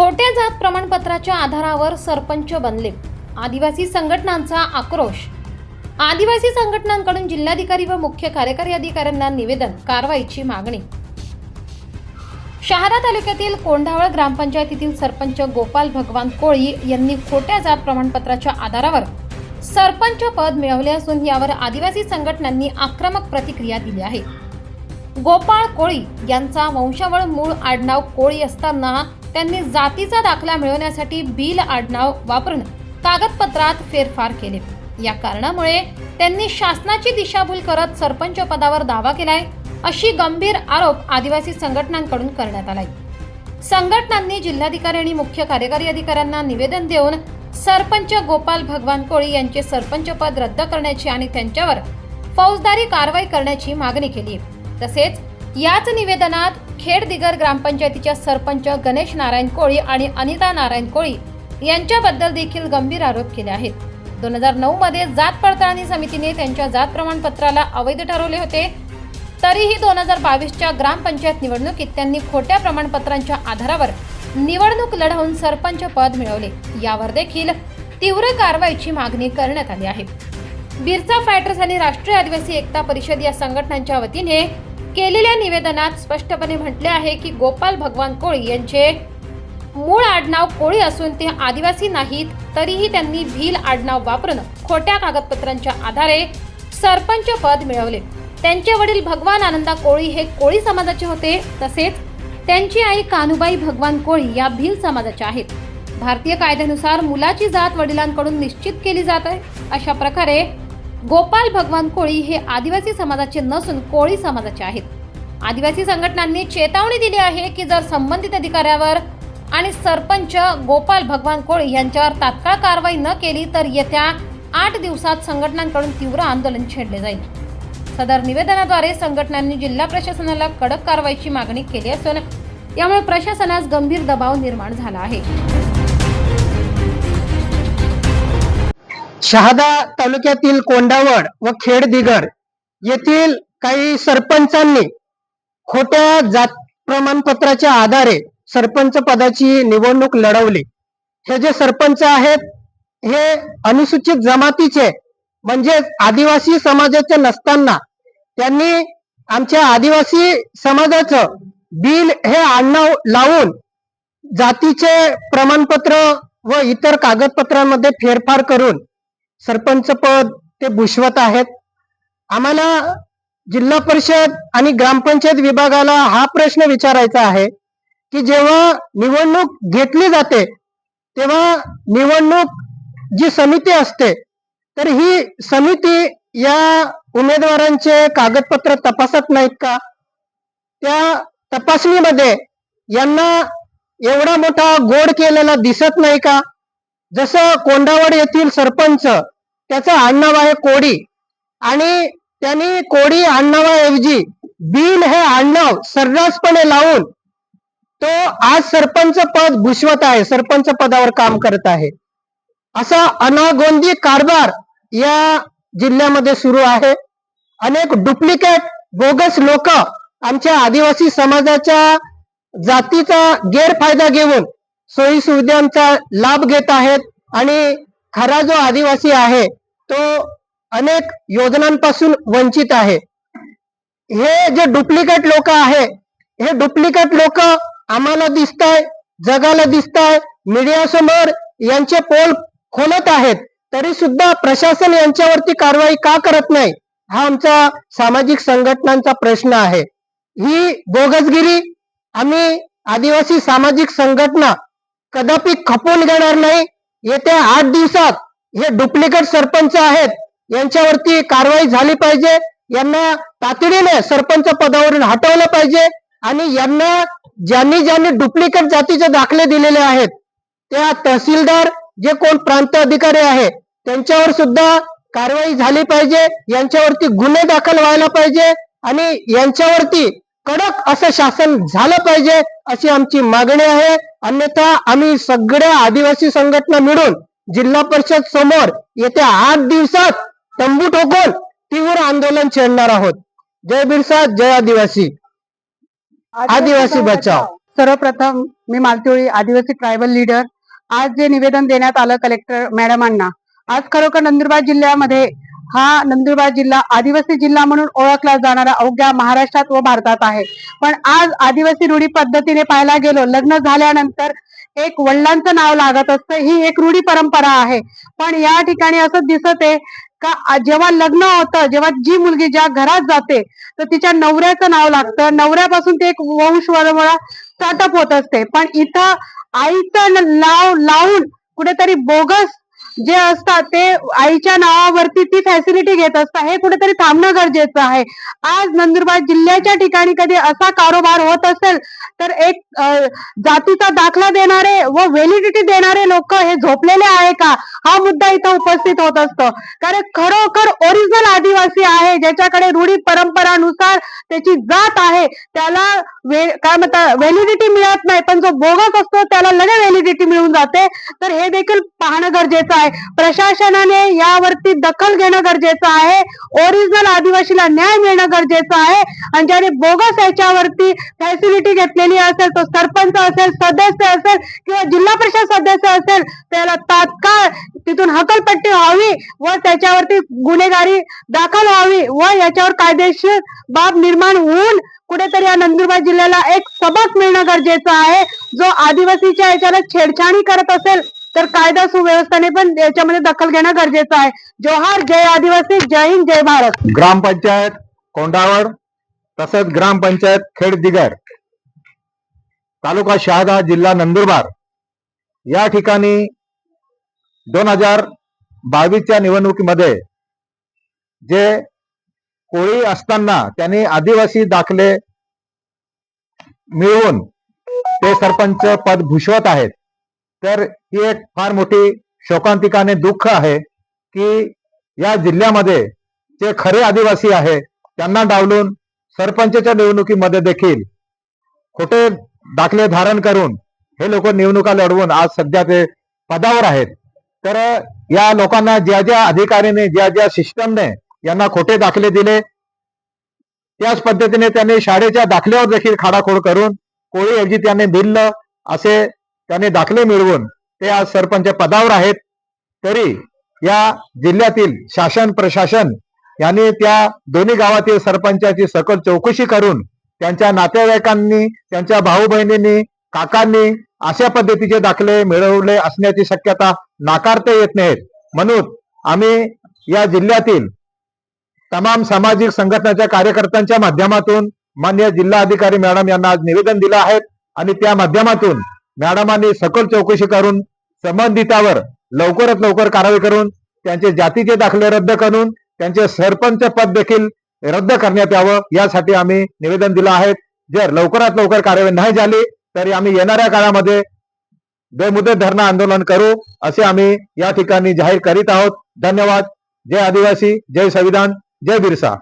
खोट्या जात प्रमाणपत्राच्या आधारावर सरपंच बनले. आदिवासी संघटनांचा आक्रोश. आदिवासी संघटनांकडून जिल्हाधिकारी व मुख्य कार्यकारी अधिकाऱ्यांना निवेदन कारवाईची मागणी. शहादा तालुक्यातील कोंढावळ ग्रामपंचायतीतील सरपंच गोपाल भगवान कोळी यांनी खोट्या जात प्रमाणपत्राच्या आधारावर सरपंच पद मिळवले असून यावर आदिवासी संघटनांनी आक्रमक प्रतिक्रिया दिली आहे. गोपाळ कोळी यांचा वंशावळ मूळ आडनाव कोळी असताना त्यांनी जातीचा दाखला मिळवण्यासाठी बिल आडनाव वापरून कागदपत्रात फेरफार केले. या कारणामुळे त्यांनी शासनाची दिशाभूल करत सरपंच पदावर दावा केलाय अशी गंभीर आरोप आदिवासी संघटनांकडून करण्यात आलाय. संघटनांनी जिल्हाधिकारी आणि मुख्य कार्यकारी अधिकाऱ्यांना निवेदन देऊन सरपंच गोपाल भगवान कोळी यांचे सरपंच पद रद्द करण्याची आणि त्यांच्यावर फौजदारी कारवाई करण्याची मागणी केली आहे. तसेच याच निवेदनात खेड दिगर ग्रामपंचायतीच्या सरपंच गणेश नारायण कोळी आणि अनिता नारायण कोळी यांच्याबद्दल देखील गंभीर आरोप केले आहेत. दोन हजार नऊ मध्ये जात पडताळणी समितीने त्यांच्या जात प्रमाणपत्राला अवैध ठरवले होते. तरीही दोन हजार बावीसच्या ग्रामपंचायत निवडणुकीत त्यांनी खोट्या प्रमाणपत्रांच्या आधारावर निवडणूक लढवून सरपंच पद मिळवले. यावर देखील तीव्र कारवाईची मागणी करण्यात आली आहे. बिरसा फायटर्स आणि राष्ट्रीय आदिवासी एकता परिषद या संघटनांच्या वतीने केलेल्या निवेदनात स्पष्टपणे म्हटले आहे की गोपाल भगवान कोळी यांचे मूळ आडनाव कोळी असून ते आदिवासी नाहीत तरीही त्यांनी भील आडनाव वापरून खोट्या कागदपत्रांच्या आधारे सरपंच पद मिळवले. त्यांचे वडील भगवान आनंदा कोळी हे कोळी समाजाचे होते तसेच त्यांची आई कानुबाई भगवान कोळी या भील समाजाच्या आहेत. भारतीय कायद्यानुसार मुलाची जात वडिलांकडून निश्चित केली जात आहे अशा प्रकारे गोपाल भगवान कोळी हे आदिवासी समाजाचे नसून कोळी समाजाचे आहेत. आदिवासी संघटनांनी चेतावणी दिली आहे की जर संबंधित अधिकाऱ्यावर आणि सरपंच गोपाल भगवान कोळी यांच्यावर तात्काळ कारवाई न केली तर येत्या आठ दिवसात संघटनांकडून तीव्र आंदोलन छेडले जाईल. सदर निवेदनाद्वारे संघटनांनी जिल्हा प्रशासनाला कडक कारवाईची मागणी केली असून यामुळे प्रशासनास गंभीर दबाव निर्माण झाला आहे. शहादा तालुक्यातील कोंडावड व खेड दिगर येथील काही सरपंचांनी खोट्या जात प्रमाणपत्राच्या आधारे सरपंच पदाची निवडणूक लढवली. हे जे सरपंच आहेत हे अनुसूचित जमातीचे म्हणजे आदिवासी समाजाचे नसताना त्यांनी आमच्या आदिवासी समाजाचं बिल हे आडनाव लावून जातीचे प्रमाणपत्र व इतर कागदपत्रांमध्ये फेरफार करून सरपंच पद ते भूषवत आहेत. आम्हाला जिल्हा परिषद आणि ग्रामपंचायत विभागाला हा प्रश्न विचारायचा आहे की जेव्हा निवडणूक घेतली जाते तेव्हा निवडणूक जी समिती असते तर ही समिती या उमेदवारांचे कागदपत्र तपासत नाहीत का? त्या तपासणीमध्ये यांना एवढा मोठा गोड केलेला दिसत नाही का? जसं कोंडावड येथील सरपंच त्याचं आडनाव आहे कोडी. आणि त्यांनी कोडी आडनावाऐवजी बिन हे आडनाव सर्रासपणे लावून तो आज सरपंच पद भूषवत आहे सरपंच पदावर काम करत आहे. असा अनागोंदी कारभार या जिल्ह्यामध्ये सुरू आहे. अनेक डुप्लिकेट बोगस लोक आमच्या आदिवासी समाजाच्या जातीचा गैरफायदा घेऊन सोयी सुविधांचा लाभ घेत आहेत आणि खरा जो आदिवासी आहे तो अनेक योजनांपासून वंचित आहे. हे जे डुप्लिकेट लोक आहे हे डुप्लिकेट लोक आम्हाला दिसत आहे जगाला दिसत आहे मीडियासमोर यांचे पोल खोलत आहेत तरी सुद्धा प्रशासन यांच्यावरती कारवाई का करत नाही हा आमचा सामाजिक संघटनांचा प्रश्न आहे. ही बोगसगिरी आम्ही आदिवासी सामाजिक संघटना कदापि खपवून घेणार नाही. येत्या आठ दिवसात हे डुप्लिकेट सरपंच आहेत. यांच्यावरती कारवाई झाली पाहिजे. यांना तातडीने सरपंच पदावरून हटवलं पाहिजे. आणि यांना ज्यांनी ज्यांनी डुप्लिकेट जातीचे दाखले दिलेले आहेत त्या तहसीलदार जे कोण प्रांत अधिकारी आहे त्यांच्यावर सुद्धा कारवाई झाली पाहिजे. यांच्यावरती गुन्हे दाखल व्हायला पाहिजे. आणि यांच्यावरती कडक असं शासन झालं पाहिजे अशी आमची मागणी आहे. अन्यथा आम्ही सगळ्या आदिवासी संघटना मिळून जिल्हा परिषद समोर येत्या आठ दिवसात तंबू ठोकून तीव्र आंदोलन छेडणार आहोत. जय बिरसा जय आदिवासी. आदिवासी बचाव. सर्वप्रथम मी मालतीवळी आदिवासी ट्रायबल लीडर. आज जे निवेदन देण्यात आलं कलेक्टर मॅडमांना आज खरोखर नंदुरबार जिल्ह्यामध्ये हा नंदुरबार जिल्हा आदिवासी जिल्हा म्हणून ओळखला जाणारा अवघ्या महाराष्ट्रात व भारतात आहे. पण आज आदिवासी रूढी पद्धतीने पाहायला गेलो लग्न झाल्यानंतर एक वडिलांचं नाव लागत असतं ही एक रूढी परंपरा आहे. पण या ठिकाणी असं दिसत आहे का जेव्हा लग्न होतं जेव्हा जी मुलगी ज्या घरात जाते तर तिच्या नवऱ्याचं नाव लागतं. नवऱ्यापासून ते एक वंश परंपरा स्टार्टअप होत असते. पण इथं आईचं नाव लावून कुठेतरी बोगस जे असतात ते आईच्या नावावरती ती फॅसिलिटी घेत असतात. हे कुठेतरी थांबणं गरजेचं आहे. आज नंदुरबार जिल्ह्याच्या ठिकाणी कधी असा कारोबार होत असेल तर एक जातीचा दाखला देणारे व व्हॅलिडिटी देणारे लोक हे झोपलेले आहे का? हा मुद्दा इथं उपस्थित होत असतो. कारण खरोखर ओरिजिनल आदिवासी आहे ज्याच्याकडे रूढी परंपरानुसार त्याची जात आहे त्याला वे- काय म्हणतात व्हॅलिडिटी मिळत नाही. पण जो बोगस असतो त्याला लगेच व्हॅलिडिटी मिळून जाते. तर हे देखील पाहणं गरजेचं आहे. प्रशासनाने यावरती दखल घेणं गरजेचं आहे. ओरिजिनल आदिवासीला न्याय मिळणं गरजेचं आहे. आणि ज्याने बोगस याच्यावरती फॅसिलिटी घेतलेली असेल तो सरपंच असेल सदस्य असेल किंवा जिल्हा परिषद सदस्य असेल त्याला तात्काळ तिथून हकलपट्टी व्हावी व त्याच्यावरती गुन्हेगारी दाखल व्हावी व याच्यावर कायदेशीर बाब निर्माण होऊन कुठेतरी या नंदुरबार जिल्ह्याला एक सबक मिळणं गरजेचं आहे. जो आदिवासीच्या याच्याला छेडछाणी करत असेल तर कायदा सुव्यवस्थेने पण याच्यामध्ये दखल घेणं गरजेचं आहे. जोहार जय आदिवासी जय हिंद जय भारत. ग्रामपंचायत कोंडावड तसंच ग्रामपंचायत खेडदिगर तालुका शहादा जिल्हा नंदुरबार. या ठिकाणी दोन हजार बावीसच्या निवडणुकीमध्ये जे कोळी असताना त्यांनी आदिवासी दाखले मिळवून ते सरपंच पद भूषवत आहेत. तर ही एक फार मोठी शोकांतिकाने दुःख आहे की या जिल्ह्यामध्ये जे खरे आदिवासी आहे त्यांना डावलून सरपंचच्या निवडणुकीमध्ये देखील खोटे दाखले धारण करून हे लोक निवडणुका लढवून आज सध्या ते पदावर आहेत. तर या लोकांना ज्या ज्या अधिकारीने ज्या ज्या सिस्टमने यांना खोटे दाखले दिले त्याच पद्धतीने त्यांनी शाळेच्या दाखल्यावर देखील खाडाखोड करून कोळीऐवजी त्यांनी भिल्ल असे त्यांनी दाखले मिळवून ते आज सरपंच पदावर आहेत. तरी या जिल्ह्यातील शासन प्रशासन यांनी त्या दोन्ही गावातील सरपंचाची सकल चौकशी करून त्यांच्या नातेवाईकांनी त्यांच्या भाऊ बहिणींनी काकांनी अशा पद्धतीचे दाखले मिळवले असण्याची शक्यता नाकारता येत नाहीत. म्हणून आम्ही या जिल्ह्यातील तमाम सामाजिक संघटनाच्या कार्यकर्त्यांच्या माध्यमातून मान्य जिल्हाधिकारी मॅडम यांना आज निवेदन दिलं आहे आणि त्या माध्यमातून मॅडमांनी सखोल चौकशी करून संबंधितावर लवकरात लवकर कारवाई करून त्यांचे जातीचे दाखले रद्द करून त्यांचे सरपंच पद देखील रद्द करण्यात यावं यासाठी आम्ही निवेदन दिलं आहे. जर लवकरात लवकर कारवाई नाही झाली तरी आम्ही येणाऱ्या काळामध्ये बेमुदत धरणं आंदोलन करू असे आम्ही या ठिकाणी जाहीर करीत आहोत. धन्यवाद. जय आदिवासी जय संविधान जय बिरसा.